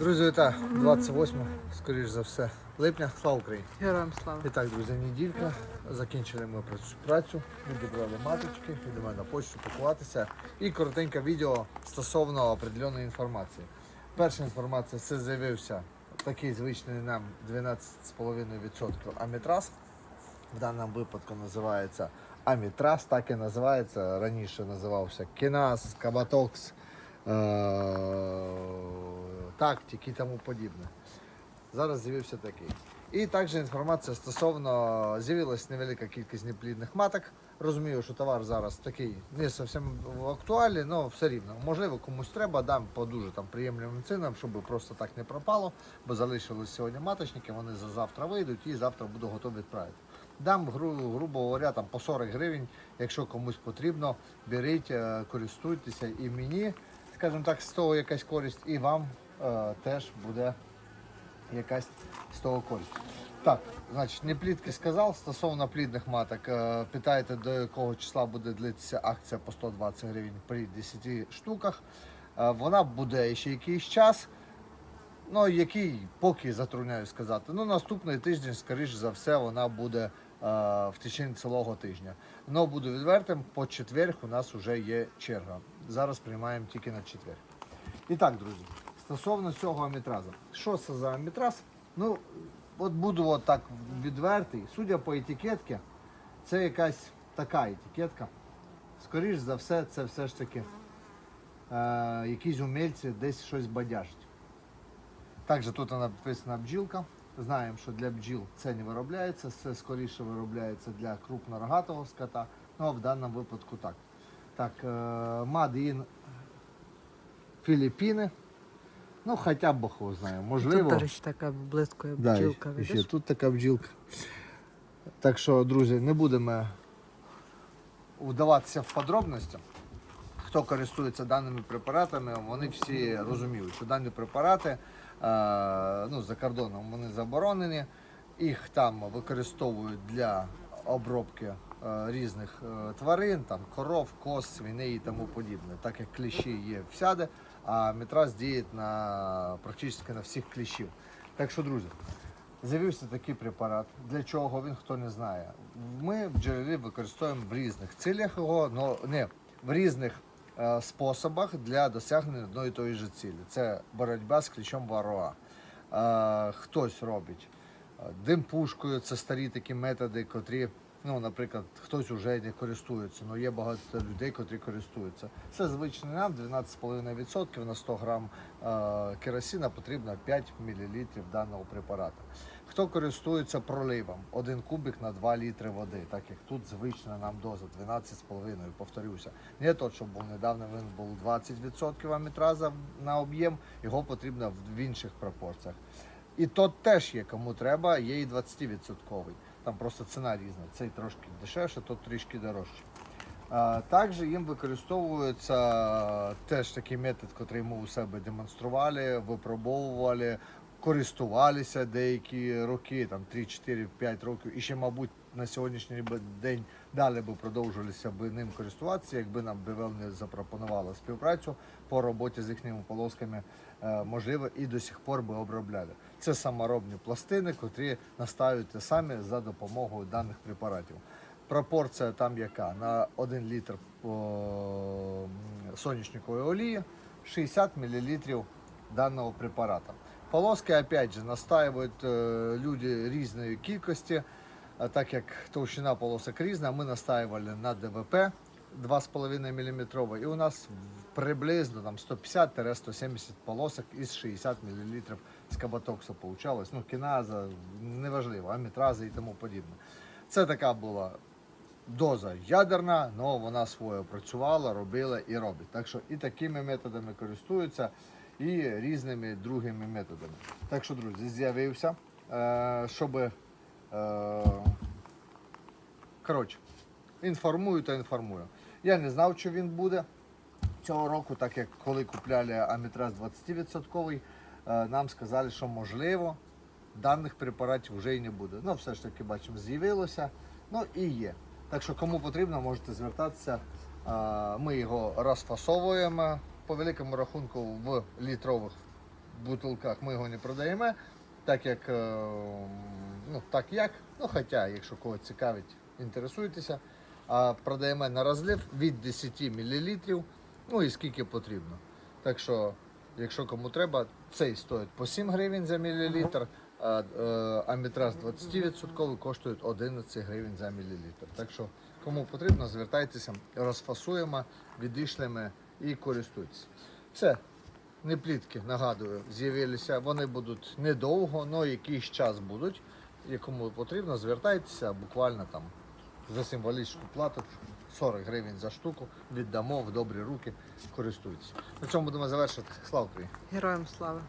Друзі, вітаю! 28, скоріш за все, липня. Слава Україні! Героям слава. І так, друзі, неділька. Закінчили ми працю- працю, відібрали маточки, йдемо на почту пакуватися. І коротеньке відео стосовно определеної інформації. Перша інформація це з'явився такий звичний нам 12,5% амітраз. В даному випадку називається амітраз, так і називається. Раніше називався Кіназ, Кабатокс, е- Тактик і тому подібне. Зараз з'явився такий. І також інформація стосовно з'явилась невелика кількість неплідних маток. Розумію, що товар зараз такий не зовсім актуальний, але все рівно. Можливо, комусь треба, дам по дуже там приємним цінам, щоб просто так не пропало, бо залишились сьогодні маточники, вони за завтра вийдуть і завтра буду готовий відправити. Дам, гру- грубо говоря, там по 40 гривень, якщо комусь потрібно, беріть, е, користуйтеся і мені, скажімо так, з того якась користь, і вам теж буде якась з того користь. Так, значить, не плітки сказав. Стосовно плідних маток, е, питаєте, до якого числа буде длитися акція по 120 гривень при 10 штуках. Е, Вона буде ще якийсь час. Ну, який поки затрудняю сказати. Ну, наступний тиждень, скоріш за все, вона буде е, в течение цілого тижня. Ну, буду відвертим, по четверг у нас вже є черга. Зараз приймаємо тільки на четвер. І так, друзі, стосовно цього амітразу. Що це за амітраз? Ну, от буду от так відвертий. Судя по етикетці, це якась така етикетка. Скоріш за все, це все ж таки е, якісь умельці десь щось бадяжать. Також тут написана бджілка. Знаємо, що для бджіл це не виробляється, це скоріше виробляється для крупнорогатого скота. Ну а в даному випадку так. Так, е, Made in Філіппіни. Ну, хоча б його знає. Можливо. Тут, до речі, така блискує Да, бджілка, і ще тут така бджілка. Так що, друзі, не будемо вдаватися в подробності. Хто користується даними препаратами, вони всі розуміють, що дані препарати е, ну, за кордоном вони заборонені. Їх там використовують для обробки е, різних е, тварин, там коров, коз, свиней і тому подібне. Так як кліщі є всяде, а метраз діє на практично на всіх кліщів. Так що, друзі, З'явився такий препарат. Для чого він хто не знає. Ми в джерелі використовуємо в різних цілях його, но не в різних е, способах для досягнення одної і тої ж цілі. Це боротьба з кліщом вароа. Е, хтось робить е, дим пушкою, це старі такі методи, котрі, ну, наприклад, хтось вже не користується, але є багато людей, котрі користуються. Це звичний нам 12,5% на 100 грам е, керосина потрібно 5 мл даного препарату. Хто користується проливом? Один кубик на 2 літри води, так як тут звична нам доза 12,5, повторюся. Не то, що був недавно він був 20% амітраза на об'єм, його потрібно в інших пропорціях. І то теж є, кому треба, є і 20%. Там просто ціна різна. Цей трошки дешевше, то трішки дорожче. А, Також їм використовується теж такий метод, який ми у себе демонстрували, випробовували, користувалися деякі роки, там 3, 4, 5 років. І ще, мабуть, на сьогоднішній день далі би продовжилися би ним користуватися, якби нам БВЛ не запропонувала співпрацю по роботі з їхніми полосками, е, можливо, і до сих пор би обробляли. Це саморобні пластини, котрі настаюються самі за допомогою даних препаратів. Пропорція там яка? На 1 літр соняшникової олії 60 мл даного препарата. Полоски, опять же, настаивают е, люди різної кількості, так як товщина полосок різна, ми настаивали на ДВП 2,5 мм, і у нас приблизно там 150-170 полосок із 60 мл з получалось. Ну, кіназа, неважливо, амітраза і тому подібне. Це така була доза ядерна, але вона своє працювала, робила і робить. Так що і такими методами користуються, і різними другими методами. Так що, друзі, з'явився, е, щоб. Е, коротше, інформую та інформую. Я не знав, що він буде цього року, так як коли купляли амітраз 20%, е, нам сказали, що можливо даних препаратів вже і не буде. Ну, все ж таки, бачимо, з'явилося. Ну і є. Так що, кому потрібно, можете звертатися. Ми його розфасовуємо по великому рахунку в літрових бутилках ми його не продаємо, так як, е, ну, так як, ну хоча, якщо когось цікавить, інтересуйтеся, а продаємо на розлив від 10 мл, ну і скільки потрібно. Так що, якщо кому треба, цей стоїть по 7 гривень за мілілітр, а е, амітраз 20% коштує 11 гривень за мілілітр. Так що, кому потрібно, звертайтеся, розфасуємо, відійшлемо і користуйтесь. Це Не плітки, нагадую, з'явилися. Вони будуть недовго, але якийсь час будуть. Якому потрібно, звертайтеся буквально там за символічну плату 40 гривень за штуку. Віддамо в добрі руки, користуйтесь. На цьому будемо завершити. Слава Україні! Героям слава.